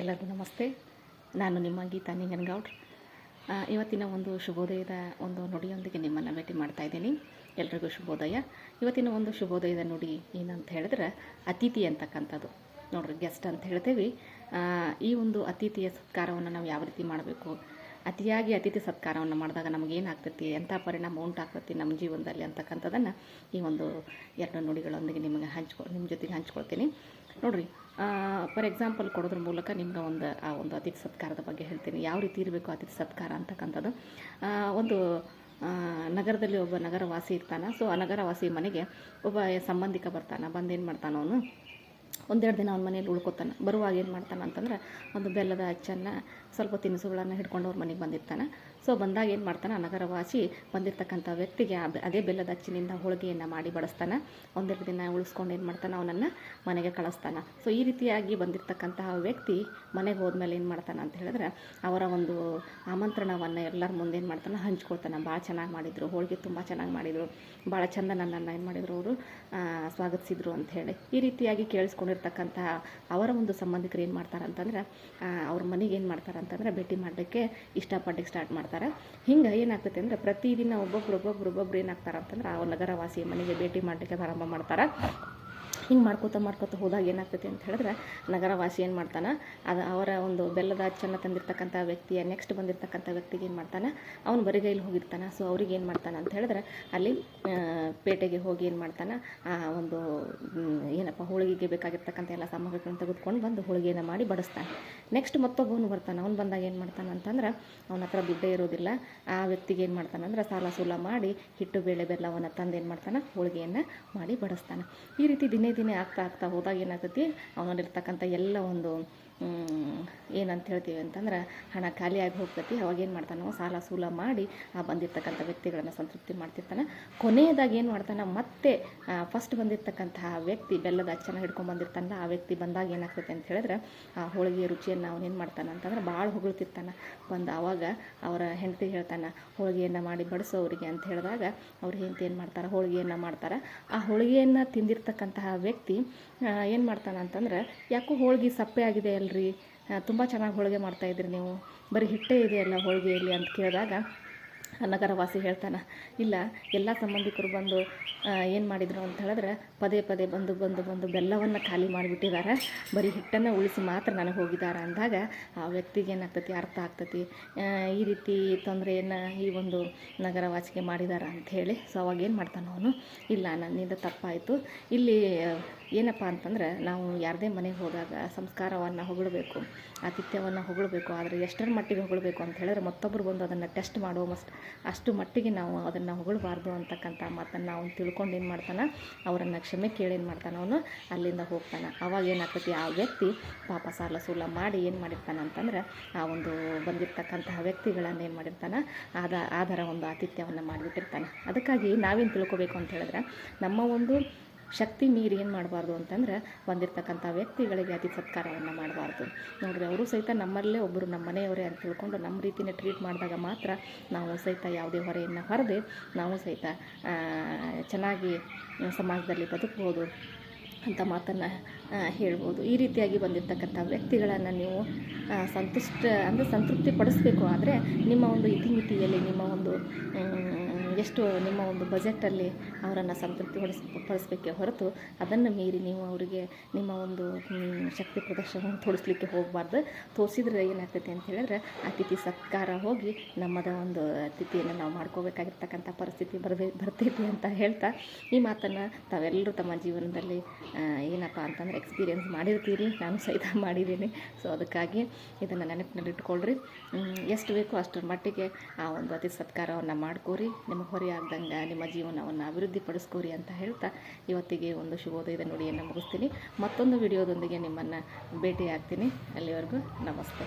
ಎಲ್ಲರಿಗೂ ನಮಸ್ತೆ. ನಾನು ನಿಮ್ಮ ಗೀತಾ ನಿಂಗನಗೌಡ್ರು. ಇವತ್ತಿನ ಒಂದು ಶುಭೋದಯದ ಒಂದು ನುಡಿಯೊಂದಿಗೆ ನಿಮ್ಮನ್ನು ಭೇಟಿ ಮಾಡ್ತಾ ಇದ್ದೀನಿ. ಎಲ್ರಿಗೂ ಶುಭೋದಯ. ಇವತ್ತಿನ ಒಂದು ಶುಭೋದಯದ ನುಡಿ ಏನಂತ ಹೇಳಿದ್ರೆ ಅತಿಥಿ ಅಂತಕ್ಕಂಥದ್ದು. ನೋಡ್ರಿ ಗೆಸ್ಟ್ ಅಂತ ಹೇಳ್ತೇವೆ. ಈ ಒಂದು ಅತಿಥಿಯ ಸತ್ಕಾರವನ್ನು ನಾವು ಯಾವ ರೀತಿ ಮಾಡಬೇಕು? ಅತಿಯಾಗಿ ಅತಿಥಿ ಸತ್ಕಾರವನ್ನು ಮಾಡಿದಾಗ ನಮಗೇನಾಗ್ತೈತಿ ಎಂಥ ಪರಿಣಾಮ ಉಂಟಾಗ್ತೈತಿ ನಮ್ಮ ಜೀವನದಲ್ಲಿ ಅಂತಕ್ಕಂಥದ್ದನ್ನು ಈ ಒಂದು ಎರಡು ನುಡಿಗಳೊಂದಿಗೆ ನಿಮಗೆ ಹಂಚ್ಕೊ ನಿಮ್ಮ ಜೊತೆಗೆ ಹಂಚ್ಕೊಳ್ತೀನಿ. ನೋಡಿರಿ ಫಾರ್ ಎಕ್ಸಾಂಪಲ್ ಕೊಡೋದ್ರ ಮೂಲಕ ನಿಮ್ಗೆ ಒಂದು, ಆ, ಒಂದು ಅತಿಥಿ ಸತ್ಕಾರದ ಬಗ್ಗೆ ಹೇಳ್ತೀನಿ. ಯಾವ ರೀತಿ ಇರಬೇಕು ಅತಿಥಿ ಸತ್ಕಾರ ಅಂತಕ್ಕಂಥದ್ದು? ಒಂದು ನಗರದಲ್ಲಿ ಒಬ್ಬ ನಗರವಾಸಿ ಇರ್ತಾನೆ. ಸೊ ಆ ನಗರವಾಸಿ ಮನೆಗೆ ಒಬ್ಬ ಸಂಬಂಧಿಕ ಬರ್ತಾನೆ, ಬಂದು ಏನು ಮಾಡ್ತಾನೆ ಅವನು? ಒಂದೆರಡು ದಿನ ಅವ್ನ ಮನೇಲಿ ಉಳ್ಕೊತಾನೆ. ಬರುವಾಗ ಏನು ಮಾಡ್ತಾನೆ ಅಂತಂದ್ರೆ, ಒಂದು ಬೆಲ್ಲದ ಅಚ್ಚನ್ನು ಸ್ವಲ್ಪ ತಿನಿಸುಗಳನ್ನು ಹಿಡ್ಕೊಂಡು ಅವ್ರ ಮನೆಗೆ ಬಂದಿರ್ತಾನೆ. ಸೊ ಬಂದಾಗ ಏನು ಮಾಡ್ತಾನೆ, ನಗರವಾಸಿ ಬಂದಿರತಕ್ಕಂಥ ವ್ಯಕ್ತಿಗೆ ಅದೇ ಬೆಲ್ಲದ ಅಚ್ಚಿನಿಂದ ಹೋಳಿಗೆಯನ್ನು ಮಾಡಿ ಬಡಿಸ್ತಾನೆ. ಒಂದೆರಡು ದಿನ ಉಳಿಸ್ಕೊಂಡು ಏನು ಮಾಡ್ತಾನೆ, ಅವನನ್ನು ಮನೆಗೆ ಕಳಿಸ್ತಾನೆ. ಸೊ ಈ ರೀತಿಯಾಗಿ ಬಂದಿರತಕ್ಕಂತಹ ವ್ಯಕ್ತಿ ಮನೆಗೆ ಹೋದ್ಮೇಲೆ ಏನು ಮಾಡ್ತಾನೆ ಅಂತ ಹೇಳಿದ್ರೆ, ಅವರ ಒಂದು ಆಮಂತ್ರಣವನ್ನು ಎಲ್ಲರ ಮುಂದೆ ಏನು ಮಾಡ್ತಾನೆ, ಹಂಚ್ಕೊಳ್ತಾನೆ. ಭಾಳ ಚೆನ್ನಾಗಿ ಮಾಡಿದರು. ಹೋಳಿಗೆ ತುಂಬ ಚೆನ್ನಾಗಿ ಮಾಡಿದರು. ಭಾಳ ಚಂದ ನನ್ನನ್ನು ಏನು ಮಾಡಿದರು ಅವರು ಸ್ವಾಗತಿಸಿದ್ರು ಅಂತ ಹೇಳಿ. ಈ ರೀತಿಯಾಗಿ ಕೇಳಿಸ್ಕೊಂಡಿರ್ತಕ್ಕಂತಹ ಅವರ ಒಂದು ಸಂಬಂಧಿಕರು ಏನು ಮಾಡ್ತಾರೆ ಅಂತಂದ್ರೆ ಅವ್ರ ಮನೆಗೆ ಏನು ಮಾಡ್ತಾರೆ ಅಂತಂದ್ರೆ ಭೇಟಿ ಮಾಡಲಿಕ್ಕೆ ಇಷ್ಟಪಡ್ಲಿಕ್ಕೆ ಸ್ಟಾರ್ಟ್ ಮಾಡ್ತಾರೆ. ಹಿಂಗೆ ಏನಾಗ್ತೈತೆ ಅಂದ್ರೆ ಪ್ರತಿದಿನ ಒಬ್ಬೊಬ್ರು ಒಬ್ಬೊಬ್ರು ಒಬ್ಬೊಬ್ರು ಏನಾಗ್ತಾರೆ ಅಂತಂದ್ರೆ ಆ ನಗರವಾಸಿ ಮನೆಗೆ ಭೇಟಿ ಮಾಡಲಿಕ್ಕೆ ಪ್ರಾರಂಭ ಮಾಡ್ತಾರೆ. ಹಿಂಗೆ ಮಾಡ್ಕೋತ ಮಾಡ್ಕೋತ ಹೋದಾಗ ಏನಾಗ್ತೈತಿ ಅಂತ ಹೇಳಿದ್ರೆ ನಗರವಾಸಿ ಏನು ಮಾಡ್ತಾನೆ, ಅದು ಅವರ ಒಂದು ಬೆಲ್ಲದ ಅಚ್ಚನ್ನು ತಂದಿರ್ತಕ್ಕಂಥ ವ್ಯಕ್ತಿಯ ನೆಕ್ಸ್ಟ್ ಬಂದಿರ್ತಕ್ಕಂಥ ವ್ಯಕ್ತಿಗೆ ಏನು ಮಾಡ್ತಾನೆ, ಅವನು ಬರಿಗೈಲಿ ಹೋಗಿರ್ತಾನೆ. ಸೊ ಅವ್ರಿಗೆ ಏನು ಮಾಡ್ತಾನೆ ಅಂತ ಹೇಳಿದ್ರೆ ಅಲ್ಲಿ ಪೇಟೆಗೆ ಹೋಗಿ ಏನು ಮಾಡ್ತಾನೆ, ಆ, ಒಂದು ಏನಪ್ಪ ಹೋಳಿಗೆಗೆ ಬೇಕಾಗಿರ್ತಕ್ಕಂಥ ಎಲ್ಲ ಸಾಮಗ್ರಿಗಳನ್ನು ತೆಗೆದುಕೊಂಡು ಬಂದು ಹೋಳಿಗೆಯನ್ನು ಮಾಡಿ ಬಡಿಸ್ತಾನೆ. ನೆಕ್ಸ್ಟ್ ಮತ್ತೊಬ್ಬನು ಬರ್ತಾನೆ. ಅವ್ನು ಬಂದಾಗ ಏನು ಮಾಡ್ತಾನೆ ಅಂತಂದ್ರೆ, ಅವನ ಹತ್ರ ದುಡ್ಡೇ ಇರೋದಿಲ್ಲ. ಆ ವ್ಯಕ್ತಿಗೆ ಏನು ಮಾಡ್ತಾನೆ ಅಂದ್ರೆ, ಸಾಲ ಸೂಲ ಮಾಡಿ ಹಿಟ್ಟು, ಬೇಳೆ, ಬೆಲ್ಲವನ್ನು ತಂದು ಏನು ಮಾಡ್ತಾನೆ? ಹೋಳಿಗೆಯನ್ನು ಮಾಡಿ ಬಡಿಸ್ತಾನೆ. ಈ ರೀತಿ ದಿನೇ ದಿನೇ ಆಗ್ತಾ ಆಗ್ತಾ ಹೋದಾಗ ಏನಾಗ್ತೈತಿ? ಅವನಲ್ಲಿರ್ತಕ್ಕಂಥ ಎಲ್ಲ ಒಂದು ಏನಂತ ಹೇಳ್ತೀವಿ ಅಂತಂದ್ರೆ, ಹಣ ಖಾಲಿಯಾಗಿ ಹೋಗ್ತೈತಿ, ಅವಾಗ ಏನು ಮಾಡ್ತಾನೋ, ಸಾಲ ಸೂಲ ಮಾಡಿ ಆ ಬಂದಿರ್ತಕ್ಕಂಥ ವ್ಯಕ್ತಿಗಳನ್ನು ಸಂತೃಪ್ತಿ ಮಾಡ್ತಿರ್ತಾನೆ. ಕೊನೆಯದಾಗಿ ಏನು ಮಾಡ್ತಾನೆ, ಮತ್ತೆ ಫಸ್ಟ್ ಬಂದಿರ್ತಕ್ಕಂತಹ ವ್ಯಕ್ತಿ ಬೆಲ್ಲದ ಅಚ್ಚನ ಹಿಡ್ಕೊಂಡು ಬಂದಿರ್ತಾನಲ್ಲ, ಆ ವ್ಯಕ್ತಿ ಬಂದಾಗ ಏನಾಗ್ತೈತೆ ಅಂತ ಹೇಳಿದ್ರೆ, ಆ ಹೋಳಿಗೆ ರುಚಿಯನ್ನು ಏನು ಮಾಡ್ತಾನೆ ಅಂತಂದ್ರೆ ಭಾಳ ಹೊಗಳ್ತಿರ್ತಾನೆ. ಬಂದು ಆವಾಗ ಅವರ ಹೆಂಡತಿ ಹೇಳ್ತಾನೆ, ಹೋಳಿಗೆಯನ್ನು ಮಾಡಿ ಬಡಿಸೋರಿಗೆ ಅಂತ ಹೇಳಿದಾಗ, ಅವ್ರ ಹೆಂಡತಿ ಏನು ಮಾಡ್ತಾರೆ, ಹೋಳಿಗೆಯನ್ನು ಮಾಡ್ತಾರೆ. ಆ ಹೋಳಿಗೆಯನ್ನು ತಿಂದಿರ್ತಕ್ಕಂತಹ ವ್ಯಕ್ತಿ ಏನು ಮಾಡ್ತಾನೆ ಅಂತಂದ್ರೆ, ಯಾಕೋ ಹೋಳಿಗೆ ಸಪ್ಪೆ ಆಗಿದೆ ಅಲ್ರಿ ತುಂಬ ಚೆನ್ನಾಗಿ ಹೋಳಿಗೆ ಮಾಡ್ತಾಯಿದ್ರಿ ನೀವು. ಬರೀ ಹಿಟ್ಟೇ ಇದೆಯಲ್ಲ ಹೋಳಿಗೆಯಲ್ಲಿ ಅಂತ ಕೇಳಿದಾಗ. ನಗರವಾಸಿ ಹೇಳ್ತಾನೆ, ಇಲ್ಲ, ಎಲ್ಲ ಸಂಬಂಧಿಕರು ಬಂದು ಏನು ಮಾಡಿದರು ಅಂತ ಹೇಳಿದ್ರೆ ಪದೇ ಪದೇ ಬಂದು ಬಂದು ಬಂದು ಬೆಲ್ಲವನ್ನು ಖಾಲಿ ಮಾಡಿಬಿಟ್ಟಿದ್ದಾರೆ ಬರೀ ಹಿಟ್ಟನ್ನು ಉಳಿಸಿ ಮಾತ್ರ ನನಗೆ ಹೋಗಿದ್ದಾರೆ ಅಂದಾಗ ಆ ವ್ಯಕ್ತಿಗೆ ಏನಾಗ್ತತಿ? ಅರ್ಥ ಆಗ್ತತಿ. ಈ ರೀತಿ ತೊಂದರೆಯನ್ನು ಈ ಒಂದು ನಗರವಾಸಿಗೆ ಮಾಡಿದ್ದಾರೆ ಅಂಥೇಳಿ ಸೊ ಅವಾಗ ಏನು ಮಾಡ್ತಾನೆ ಅವನು, ಇಲ್ಲ, ನನ್ನಿಂದ ತಪ್ಪಾಯಿತು. ಇಲ್ಲಿ ಏನಪ್ಪ ಅಂತಂದ್ರೆ ನಾವು ಯಾರದೇ ಮನೆಗೆ ಹೋದಾಗ ಸಂಸ್ಕಾರವನ್ನು ಹೊಗಳಬೇಕು, ಆತಿಥ್ಯವನ್ನು ಹೊಗಳಬೇಕು, ಆದರೆ ಎಷ್ಟರ ಮಟ್ಟಿಗೆ ಹೊಗಳಬೇಕು ಅಂತ ಹೇಳಿದ್ರೆ ಮತ್ತೊಬ್ಬರು ಬಂದು ಅದನ್ನು ಟೆಸ್ಟ್ ಮಾಡುವ ಮಸ್ಟ್ ಅಷ್ಟು ಮಟ್ಟಿಗೆ ನಾವು ಅದನ್ನು ಹೊಗಳಬಾರ್ದು ಅಂತಕ್ಕಂಥ ಮಾತನ್ನು ಅವನು ತಿಳ್ಕೊಂಡು ಏನು ಮಾಡ್ತಾನೆ? ಅವರನ್ನು ಕ್ಷಮೆ ಕೇಳಿ ಏನು ಮಾಡ್ತಾನೆ ಅವನು? ಅಲ್ಲಿಂದ ಹೋಗ್ತಾನೆ. ಅವಾಗ ಏನಾಗ್ತೈತಿ? ಆ ವ್ಯಕ್ತಿ ಪಾಪ ಸಾಲ ಸೂಲ ಮಾಡಿ ಏನು ಮಾಡಿರ್ತಾನೆ ಅಂತಂದ್ರೆ ಆ ಒಂದು ಬಂದಿರ್ತಕ್ಕಂತಹ ವ್ಯಕ್ತಿಗಳನ್ನು ಏನು ಮಾಡಿರ್ತಾನೆ? ಆದ ಆಧಾರ ಒಂದು ಆತಿಥ್ಯವನ್ನು ಮಾಡಿಬಿಟ್ಟಿರ್ತಾನೆ. ಅದಕ್ಕಾಗಿ ನಾವೇನು ತಿಳ್ಕೊಬೇಕು ಅಂತ ಹೇಳಿದ್ರೆ ನಮ್ಮ ಒಂದು ಶಕ್ತಿ ಮೀರಿ ಏನು ಮಾಡಬಾರ್ದು ಅಂತಂದ್ರೆ ಬಂದಿರತಕ್ಕಂಥ ವ್ಯಕ್ತಿಗಳಿಗೆ ಅತಿ ಸತ್ಕಾರವನ್ನು ಮಾಡಬಾರ್ದು. ನೋಡಿರಿ, ಅವರು ಸಹಿತ ನಮ್ಮಲ್ಲೇ ಒಬ್ಬರು ನಮ್ಮ ಮನೆಯವರೇ ಅಂತ ತಿಳ್ಕೊಂಡು ನಮ್ಮ ರೀತಿನೇ ಟ್ರೀಟ್ ಮಾಡಿದಾಗ ಮಾತ್ರ ನಾವು ಸಹಿತ ಯಾವುದೇ ಹೊರೆಯನ್ನು ಹೊರದೆ ನಾವು ಸಹಿತ ಚೆನ್ನಾಗಿ ಸಮಾಜದಲ್ಲಿ ಬದುಕ್ಬೋದು ಅಂತ ಮಾತನ್ನು ಹೇಳ್ಬೋದು. ಈ ರೀತಿಯಾಗಿ ಬಂದಿರತಕ್ಕಂಥ ವ್ಯಕ್ತಿಗಳನ್ನು ನೀವು ಸಂತುಷ್ಟ, ಅಂದರೆ ಸಂತೃಪ್ತಿ ಪಡಿಸ್ಬೇಕು ಆದರೆ ನಿಮ್ಮ ಒಂದು ಇತಿಮಿತಿಯಲ್ಲಿ ನಿಮ್ಮ ಒಂದು ಎಷ್ಟು ನಿಮ್ಮ ಒಂದು ಬಜೆಟಲ್ಲಿ ಅವರನ್ನು ಸಂತೃಪ್ತಿ ಪಡಿಸಬೇಕೆ ಹೊರತು ಅದನ್ನು ಮೀರಿ ನೀವು ಅವರಿಗೆ ನಿಮ್ಮ ಒಂದು ಶಕ್ತಿ ಪ್ರದರ್ಶನ ತೋರಿಸ್ಲಿಕ್ಕೆ ಹೋಗಬಾರ್ದು. ತೋರಿಸಿದ್ರೆ ಏನಾಗ್ತೈತೆ ಅಂತ ಹೇಳಿದ್ರೆ ಅತಿಥಿ ಸತ್ಕಾರ ಹೋಗಿ ನಮ್ಮದ ಒಂದು ಅತಿಥಿಯನ್ನು ನಾವು ಮಾಡ್ಕೋಬೇಕಾಗಿರ್ತಕ್ಕಂಥ ಪರಿಸ್ಥಿತಿ ಬರಬೇ, ಬರ್ತೈತಿ ಅಂತ ಹೇಳ್ತಾ ಈ ಮಾತನ್ನು ತಾವೆಲ್ಲರೂ ತಮ್ಮ ಜೀವನದಲ್ಲಿ ಏನಪ್ಪ ಅಂತಂದರೆ ಎಕ್ಸ್ಪೀರಿಯೆನ್ಸ್ ಮಾಡಿರ್ತೀರಿ. ನಾನು ಸಹಿತ ಮಾಡಿದ್ದೀನಿ. ಸೊ, ಅದಕ್ಕಾಗಿ ಇದನ್ನು ನೆನಪಿನಲ್ಲಿ ಇಟ್ಕೊಳ್ರಿ ಎಷ್ಟು ಬೇಕೋ ಅಷ್ಟರ ಮಟ್ಟಿಗೆ ಆ ಒಂದು ಅತಿಥಿ ಸತ್ಕಾರವನ್ನು ಮಾಡ್ಕೋರಿ. ನಿಮಗೆ ಹೊರೆ ಆಗ್ದಂಗೆ ನಿಮ್ಮ ಜೀವನವನ್ನು ಅಭಿವೃದ್ಧಿಪಡಿಸ್ಕೋರಿ ಅಂತ ಹೇಳ್ತಾ ಇವತ್ತಿಗೆ ಒಂದು ಶುಭೋದಯದ ನುಡಿಯನ್ನು ಮುಗಿಸ್ತೀನಿ. ಮತ್ತೊಂದು ವಿಡಿಯೋದೊಂದಿಗೆ ನಿಮ್ಮನ್ನು ಭೇಟಿ ಆಗ್ತೀನಿ ಅಲ್ಲಿವರೆಗೂ ನಮಸ್ತೆ.